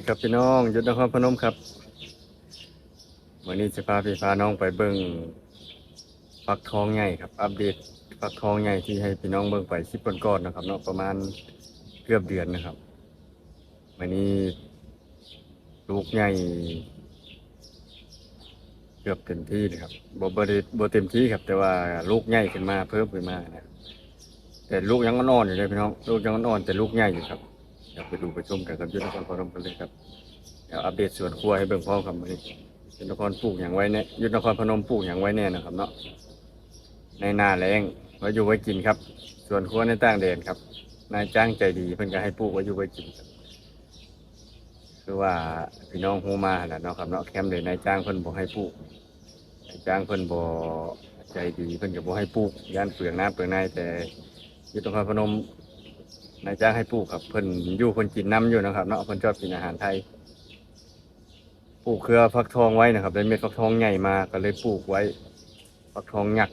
ดีครับพี่น้องยุทธนครพนมครับวันนี้จะพาพี่พาน้องไปเบิ้งฟักทองใหญ่ครับ อัปเดตฟักทองใหญ่ที่ให้พี่น้องเบิ้งไปสิบก่อนๆนะครับเนาะประมาณเกือบเดือนนะครับวันนี้ลูกใหญ่เกือบเต็มที่เลยครับบ่บ่ได้บ่เต็มที่ครับ แต่ว่าลูกใหญ่ขึ้นมาเพิ่มขึ้นมานะแต่ลูกยังอ่อนอยู่เลยพี่น้องลูกยังอ่อนแต่ลูกใหญ่อยู่ครับ เดี๋ยวไปดูไปชมกันกับยุทธนครพนมกันเลยครับเดี๋ยวอัปเดตสวนครัวให้เบิ่งพร้อมครับวันนี้ยุทธนครปลูกอย่างไว้เนี่ยยุทธนครพนมปลูกอย่างไว้แน่นะครับเนาะในนาแรงไว้อยู่ไว้กินครับ ส่วนครัวในต่างแดนครับนายจ้างใจดีเพิ่นก็ให้ปลูกไว้อยู่ไว้กินครับคือว่าพี่น้องฮูมาแหละเนาะครับเนาะแคมเลยนายจ้างเพิ่นบ่ให้ปลูกนายจ้างเพิ่นบ่ใจดีเพิ่นก็บ่ให้ปลูกย่านเปลืองน้ำเปลืองในแต่ยุทธนครพนม นายจ้างให้ปลูกครับเพิ่นอยู่เพิ่นกินน้ำอยู่นะครับเนาะเพิ่นชอบกินอาหารไทย ปลูกเครือฟักทองไว้นะครับได้เม็ดฟักทองใหญ่มาก็เลยปลูกไว้ ฟักทองหยัก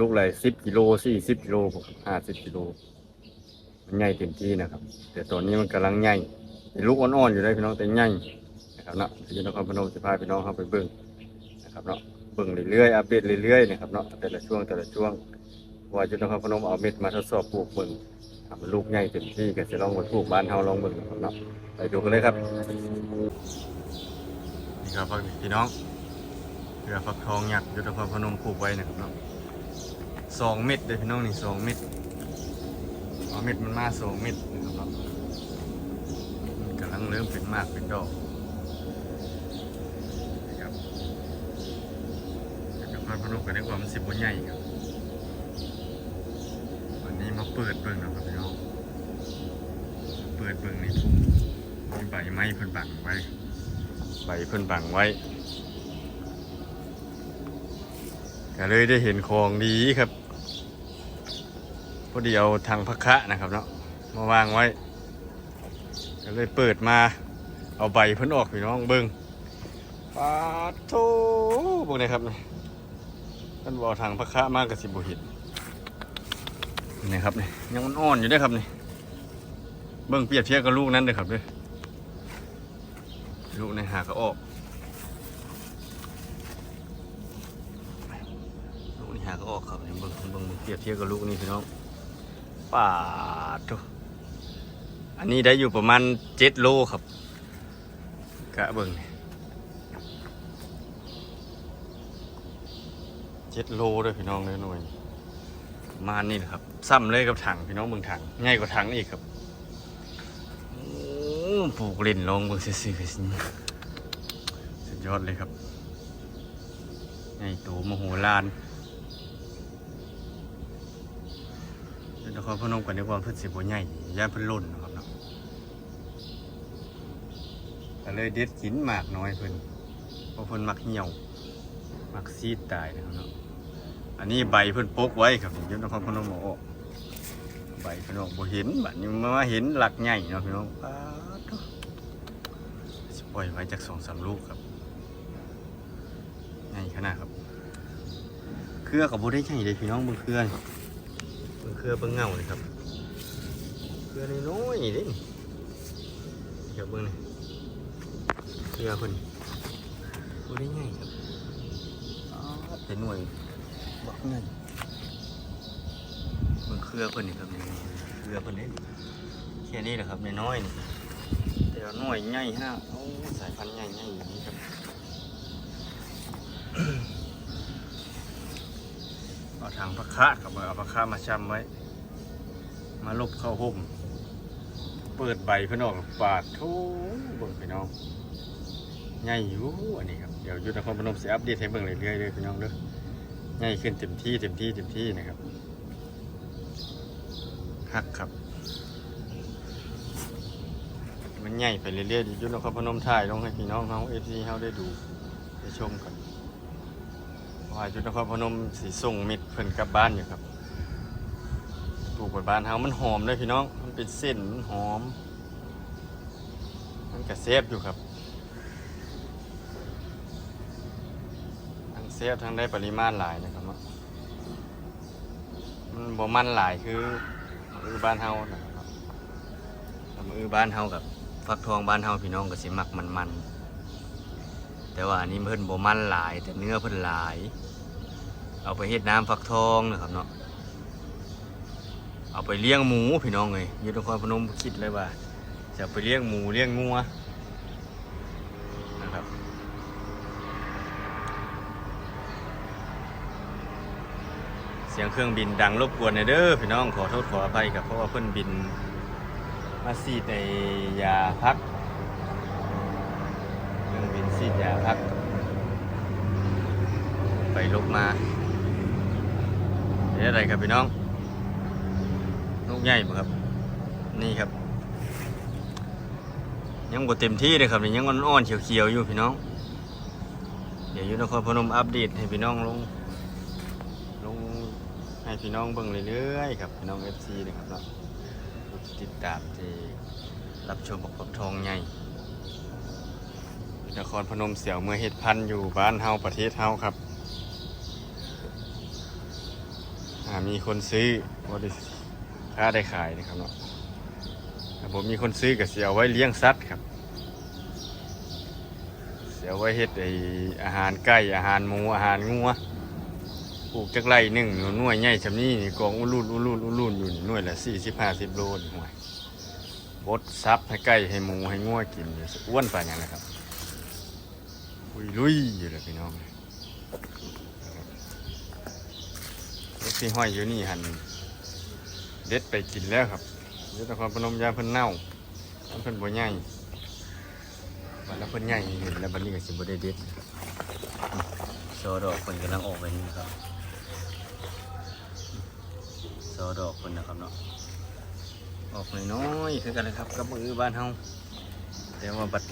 ลูกเลยสิบกิโลสี่สิบกิโลห้าสิบกิโลมันใหญ่เต็มที่นะครับ แต่ตอนนี้มันกำลังใหญ่ลูกอ่อนๆอยู่เลยพี่น้องแต่ใหญ่นะครับเนาะที่นครพนมจะพาพี่น้องเข้าไปเบิ่งนะครับเนาะเบิ่งเรื่อยๆอัปเดตเรื่อยๆนะครับเนาะแต่ละช่วงแต่ละช่วงว่าจุนครพนมเอาเม็ดมาทดสอบปลูกเบิ่ง ทำลูกใหญ่เต็มที่ก็จะลองมาปลูกบ้านเฮาลองเบิ่งนเนาะไปดูกันเลยครับนี่ครับพี่น้องเรือฟักทองหยักษ์ยุทธภพนมปลูกไว้นะครับเนาะสองเม็ดเลยพี่น้องนี่สองเม็ดเอาเม็ดมันมาสองเม็ดนะครับเนาะมันกำลังเริ่มเป็นมากเป็นดอกนี่ครับยุทธภพนมก็ได้ความนสิบวันใหญ่ครับ เปิดเบิ่งนะครับพี่น้องเปิดเบิ่งในทุ่งมีใบไม้เพิ่นบังไว้ ใบเพิ่นบังไว้ก็เลยได้เห็นของดีครับพอดีเอาทางพักคะนะครับเนาะมาวางไว้ก็เลยเปิดมาเอาใบเพิ่นออกพี่น้องเบิ่งปาโถเบิ่งเลยครับนี่เพิ่นบอกทางพักคะมากกับสิบุห็น นี่ครับนี่ยังอ่อนๆอยู่เด้วยครับนี่เบิ่งเปรียบเทียบกับลูกนั้นเลยครับด้วยลูกในหาก็ออกลูกในหาก็ออกครับนี่เบิ่งเบิ่งเปรียบเทียบกับลูกนี่พี่น้องป่าดโถอันนี้ได้อยู่ประมาณเจ็ดโลครับกะเบิ่งเจ็ดโลเด้วยพี่น้องเลยหน่วย มานี่แหละครับ ซ้ำเลยกับถังพี่น้องเบิ่งถังง่ายกว่าถังอีกครับปลูกเล่นลงเบิ่งซื่อๆสิสุดยอดเลยครับใหญ่โตมโหฬารเป็นครพนมกันในความพิ่นสิบใหญ่ย่านพิ่นล้นนะครับเนาะก็เลยเด็ดกินหมากน้อยเพิ่นเพราะเพิ่นมักเหี่ยว มักซีดตายนะครับเนาะ อันนี้ใบเพิ่นปกไว้ครับอยุทธนครพนมเอาออกใบเพิ่นออกบ่เห็นบัดนี้มาเห็นหลักใหญ่เนาะพี่น้องป๊าดโถ่สิปล่อยไว้จากสองสามลูกครับใหญ่ขนาดครับ เครือกับบ่ได้ใหญ่เลยพี่น้องเบิ่งเครือนี่เบิ่งเครือเบิ่งเงาเลยครับ เครือน้อยๆเด้นี่เดี๋ยวเบิ่งนี่เครือเพิ่นบ่ได้ใหญ่ครับอ๋อเป็นหน่วย บักเงินมันเครือเพิ่นนี่ครับนี่เครือเพิ่นนี่แค่นี้แหละครับน้อยๆนี่แต่ว่าน้อยใหญ่ฮะโอ้สายพันธุ์ใหญ่ๆอย่างนี้ครับเอาถังพักคะกับเอาพักคะมาช้ำไว้ มาลบเข้าห่มเปิดใบพิ่นออกปาดทูเบิ่งพี่น้องใหญ่อยู่อันนี้ครับ เดี๋ยวยุทธนครพนมเสิอัปเดตให้เบิ่งเรื่อยๆเลยพี่น้องเด้อ ง่ายขึ้นเต็มที่เต็มที่เต็มที่นะครับฮักครับ มันใหญ่ไปเรื่อยๆยวอยุนครพนมถ่ายลงให้พี่น้องเขาเอฟซีเขาได้ดูได้ชมกันว่าอยุนครพนมสีส่งมิดเพิ่นกลับบ้านอยู่ครับปลูกบนบ้านเฮามันหอมเลยพี่น้อง มันเป็นเส้นมันหอม มันกระเซฟอยู่ครับ ทั้ง เซฟทั้งได้ปริมาณหลายนะครับเนาะมันบ่มันหลายคือมือบ้านเฮานะครับอือบ้านเฮากับฟักทองบ้านเฮาพี่น้องก็สิมักมันๆแต่ว่าอันนี้เพิ่นบ่มันหลาย แต่เนื้อเพิ่นหลาย เอาไปเฮ็ดน้ำฟักทองนะครับเนาะเอาไปเลี้ยงหมูพี่น้องเลยอยูนครพนมคิดเลยว่าจะไปเลี้ยงหมูเลี้ยงงัวนะครับ เสียงเครื่องบินดังรบกวนหน่อยเด้อพี่น้องขอโทษขออภัยกับเพราะว่าเพิ่นบินมาซีดในยาพักเครื่องบินซีดยาพัก ไปลบมาเดี๋ยวอะไรครับพี่น้องลูกใหญ่บ่ครับ นี่ครับ ยังบ่เต็มที่เลยครับนี่ยังอ่อนๆเขียวๆอยู่พี่น้อง เดี๋ยวอยูนครพนมอัปเดตให้พี่น้องลงลง ให้พี่น้องเบิ่งเรื่อยๆครับพี่น้อง FC นะครับเนาะติดตามที่รับชมบอกกับทองใหญ่นครพนมเสียวเมื่อเฮ็ดพันอยู่บ้านเฮาประเทศเฮาครับมีคนซื้อบ่ได้ค่าได้ขายนะครับเนาะผมมีคนซื้อก็เสียวไว้เลี้ยงสัตว์ครับ เสียวไว้เฮ็ดไออาหารไก่อาหารหมูอาหารงัว ลูกจักไรหนึ่งหน่วยใหญ่ชำนี้นี่กองอุลุนอุลุนอุลุนอยู่นี่หน่วยละสี่สิบห้าสิบโลนี่ห่วยบดซับให้ไก่ให้หมูให้งัวกินนี่สิอ้วนไปอย่างนะครับอุยลุยอยู่เลยพี่น้องรถที่ห้อยอยู่นี่หันเด็ดไปกินแล้วครับยุทธครพนมยาเพิ่นเน่าเพิ่นบ่ใหญ่วันแล้วเพิ่นใหญ่เห็นแล้วบัดนี้ก็สิบ่ได้เด็ดโซดอกเพิ่นกำลังออกไปนี่ครับ โซดอกคนนะครับเนาะออกน้อยๆคือกันเลยครับกับมือบ้านเฮาแต่ว่าบัด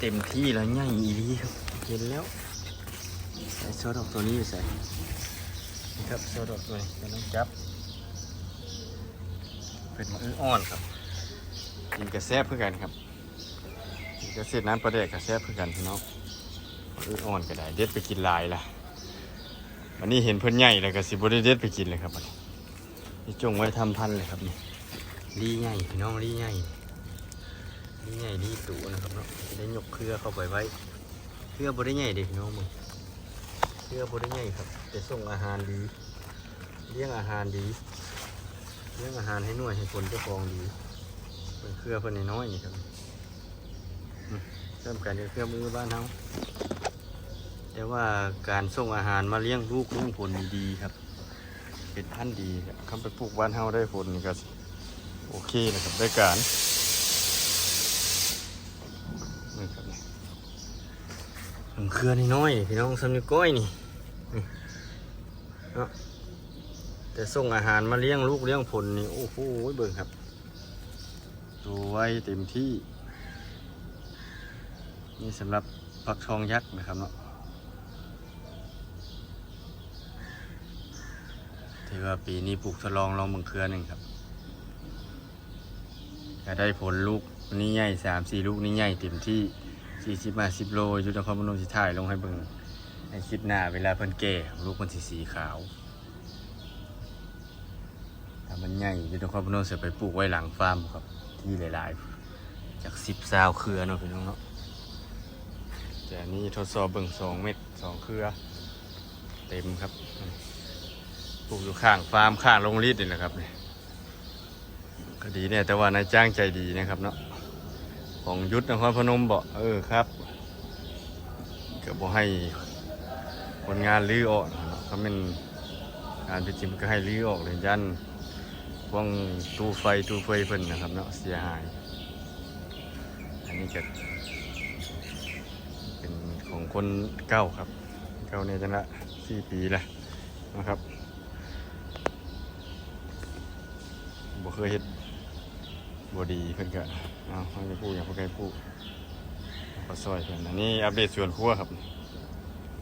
เต็มที่แล้วใหญ่อีหลีครับเห็นแล้วใส่โซดอกตัวนี้ไปใส่นี่ครับโซดอกตัวนี้กำลังจับ เป็นมืออ่อนครับกินกระแซบเพื่อกันครับกินกระเซ็ดน้ำปลาแดกกระแซบเพื่อกันพี่น้องมืออ่อนก็ได้เด็ดไปกินลายละวันนี้เห็นเพิ่นใหญ่แล้วก็สิบได้เด็ดไปกินเลยครับบัดนี้ นี่จงไว้ทำพันเลยครับนี่รีใหญ่พี่น้องรีใหญ่รีใหญ่รีตูนะครับเนาะจะได้ยกเครือเข้าไปไว้เครือบได้ใหญ่เด็พี่น้องมึงเครือบได้ใหญ่ครับแต่ส่งอาหารดีเลี้ยงอาหารดีเลี้ยงอาหารให้หน่วยให้คนเจ้าของดีเป็นเครือเพิ่นน้อยนี่ครับเริ่มการเลี้ยงเครือมือบ้านเฮาแต่ว่าการส่งอาหารมาเลี้ยงลูกลี้ยงผลนี่ดีครับ เป็นพันธุ์ดีครับคำไปปลูกบ้านเฮาได้ผลนี่ก็โอเคนะครับได้การนี่ครับนี่ผมเครือนี่น้อยพี่น้องสำนึกก้อยนี่นี่เนาะแต่ส่งอาหารมาเลี้ยงลูกเลี้ยงผลนี่โอ้โหเบิ่งครับตัวไว้เต็มที่ นี่สำหรับปักทองยักษ์นะครับเนาะ ถือว่าปีนี้ปลูกทดลองลองเบิ่งเครือหนึ่งครับก็ได้ผลลูกนี่ใหญ่สามสี่ลูกนี่ใหญ่เต็มที่สี่สิบมาสิบโลอยุทธครพนมสิถ่ายลงให้เบิ่งในคลิปหน้าเวลาเพิ่นแก่ลูกมันสีสีขาวถ้ามันใหญ่อยุทธครพนมจะไปปลูกไว้หลังฟาร์มครับ ที่หลายๆ จากสิบซาวเครือเนาะพี่น้องเนาะแต่นนี้ทดสอบเบิ่งสองเม็ดสองเครือ เต็มครับ ปลูกอยู่ข้างฟาร์มข้างโรงรีดนี่แหละครับเนี่ยก็ดีเนี่ยแต่ว่านายจ้างใจดีนะครับเนาะของยุทธนครพนมบอกเออครับก็บอกให้คนงานลื้อออกเนาะก็เป็นงานเป็นจริงก็ให้ลื้อออกเลยยันพวงตู้ไฟตู้ไฟเพิ่นนะครับเนาะเสียหาย อันนี้ก็เป็นของคนเก้าครับ เก้าเนี่ยจังละสี่ปีล้วนะครับ บ่ เคยเฮ็ดบ่ดีเพิ่อนก็เอาให้ไปพูดอย่างพวกใครพูดก็ซอยเพิ่อนอันนี้อัปเดตส่วนครัวครับ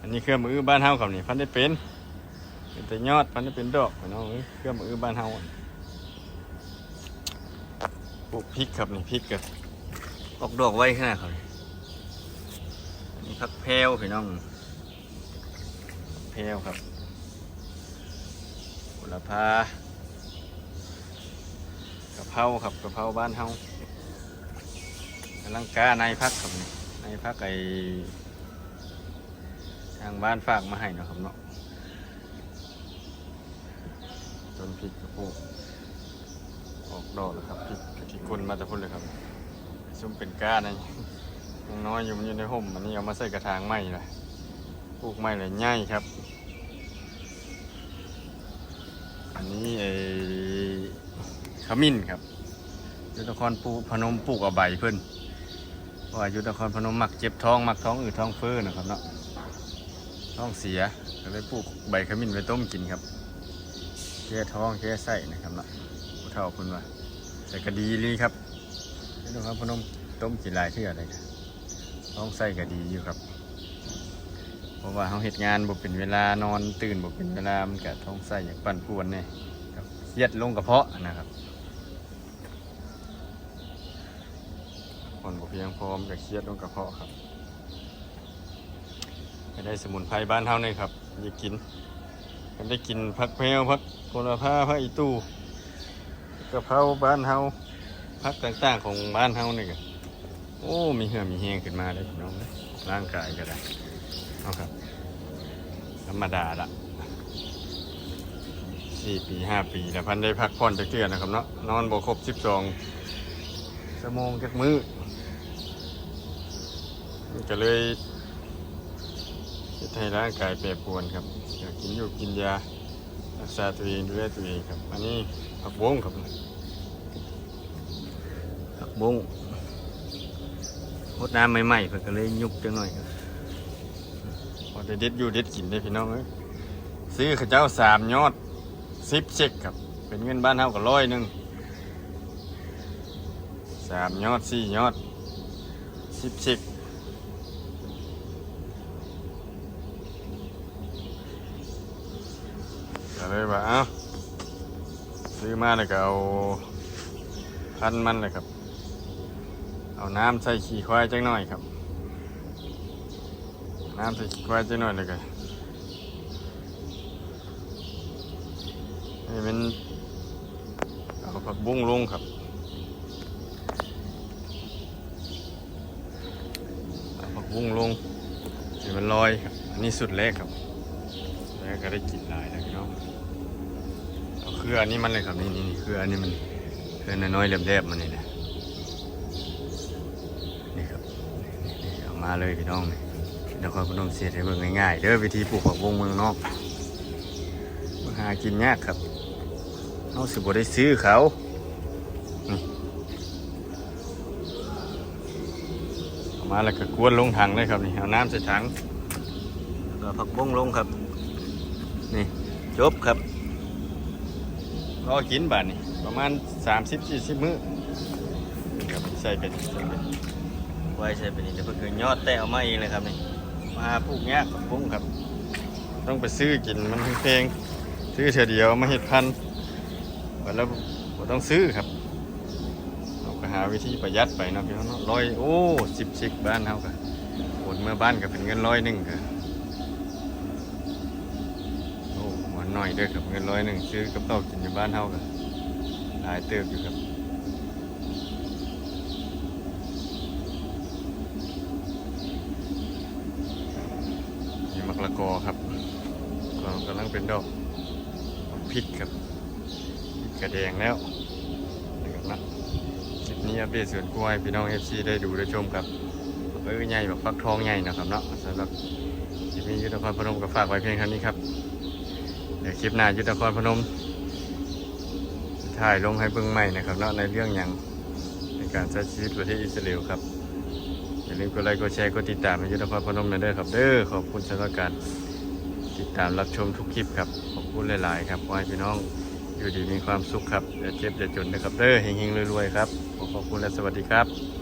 อันนี้เครื่องมือบ้านเฮาครับนี่พันได้เป็นเป็นแต่ยอดพันได้เป็นดอกพี่น้องเครื่องมือบ้านเฮาอะปลูกพริกครับนี่พริกก็ออกดอกไว้ขนาดครับอันนี้ผักแพรวพี่น้องแพรวครับโหระพากะเพราครับกะเพราบ้านเฮาลังกาในพักครับในพักไอทางบ้านฝากมาให้เนาะครับเนาะต้นพริกกระโพกออกดอกแล้วครับพริกกะทิคนมาแต่พุ่นเลยครับซุ่มเป็นก้านะยังน้อยอยู่มันอยู่ในห่มอันนี้เอามาใส่กระถางไม้เลยปลูกไม้เลยง่ายครับ อันนี้ไอ ขมิ้นครับ ยุทธครปูพนมปลูกเอาใบเพิ่นเพราะว่ายุทธครพนมหมักเจ็บท้องหมักท้องอืดท้องเฟ้อนะครับเนาะท้องเสียก็เลยปลูกใบขมิ้นไว้ต้มกินครับแก้ท้องแก้ไส้นะครับเนาะผู้เฒ่าเพิ่นว่าแต่ก็ดีเลยครับยุทธครพนมต้มกินหลายเทื่อเลยครับท้องไส้ก็ดีอยู่ครับ เพราะว่าเขาเหตุงานบ่เป็นเวลานอนตื่นบ่เป็นเวลามันก็ท้องไส้อยากปั่นป่วนเนี่ยครับเครียดลงกระเพาะนะครับ คนบ่เพียงพร้อมกับเครียดลงกระเพาะครับไม่ได้สมุนไพรบ้านเฮาเนี่ยครับอยากกินกันได้กินผักแพรวผักโหระพาผักอีตู้กะเพราบ้านเฮาผักต่างๆของบ้านเฮานี่ก็โอ้มีเหือมีแหงขึ้นมาเลยพี่น้องร่างกายก็ได้เอาครับ ธรรมดาละสี่ปีห้าปีแล้วพันได้พักผ่อนจักเทื่อนะครับเนาะนอนบ่ครบสิบสองชั่วโมงจักมื้อ ก็เลยเฮ็ดให้ร่างกายแปรปรวนครับอยากกินอยู่กินยารักษาตัวเองดูแลตัวเองครับ อันนี้ผักบงครับผักบงหดน้ำใหม่ๆเพิ่นก็เลยยุบจังหน่อยครับพอได้เด็ดอยู่เด็ดกินได้พี่น้องเอ้ยซื้อข้าวเจ้าสามยอดสิบเช็คครับ เป็นเงินบ้านเฮาก็ร้อยหนึ่งสามยอดสี่ยอดสิบเช็ค ก็เลยว่าเอ้าซื้อมาแล้วก็เอาพันมันเลยครับ เอาน้ำใส่ขี้ควายจังหน่อยครับ น้ำใส่ขี้ควายจังหน่อยเลยก็นี่มันเอาผักบุ้งลงครับเอาผักบุ้งลงให้มันลอยครับอันนี้สุดแรกครับแล้วก็ได้กินลายแล้วพี่น้องเอาเค รือ อันนี้มันเลยครับนี่นี่เครืออันนี้มันเครือน้อยๆแหลมๆมันนี่นะนี่ครับนี่นี่เอามาเลยพี่น้องนี่นครพนมเสียให้เบิ่งง่ายๆเด้อวิธีปลูกผักบงเมืองนอกมาหากินยากครับเอาสิบ่ได้ซื้อเขาเอามาแล้วก็กวนลงถังเลยครับนี่เอาน้ำใส่ถังแล้วก็ผักบงลงครับ นี่จบครับ รอกินบาทนี่ประมาณ 30 40มื้อนี่ครับใส่เป็นใส่เป็นไว้ใส่เป็นนี่เดี๋ยวเพิ่งยอดแต่เอามาเองเลยครับนี่มาปลูกเนี้ยกับปุ้งครับ ต้องไปซื้อกินมันเพลงๆซื้อเฉยเดียวมาเห็ดพันธุ์วันแล้วบ่ต้องซื้อครับเราก็หาวิธีประหยัดไปเนาะพี่น้องเนาะร้อยโอ้สิบชิกบ้านเฮาก็โอนเมื่อบ้านก็เป็นเงินร้อยหนึ่งก็ โอ้หวา นหน่อยด้อครับเงินร้อยหนึ่งซื้อกับข้าวกินอยู่บ้านเฮากันหลายเติบอยู่ครับนี่มักละกอครับก็กำลังเป็นดอกพริกครับพริกกระแดงแล้วนี่ครับนะคลิปนี้อัปเดตสวนกล้วยพี่น้องเอฟซีได้ดูได้ชมครับเออใหญ่แบบฟักทองใหญ่นะครับเนาะสำหรับคลิปนี้ยุทธพรพนมก็ฝากไว้เพียงเท่านี้ครับ เดี๋ยวคลิปหน้ายุทธครพนมถ่ายลงให้เบิ่งใหม่นะครับเนาะในเรื่องอย่างในการใช้ชีวิตประเทศอิสราเอลครับอย่าลืมกดไลค์กดแชร์กดติดตามให้ยุทธครพนมหน่อยเด้อครับเด้อขอบคุณสำหรับการติดตามรับชมทุกคลิปครับขอบคุณหลาย ๆ ครับขอให้พี่น้องอยู่ดีมีความสุขครับอย่าเจ็บอย่าจนนะครับเด้อเฮงๆรวยๆครับขอบคุณและสวัสดีครับ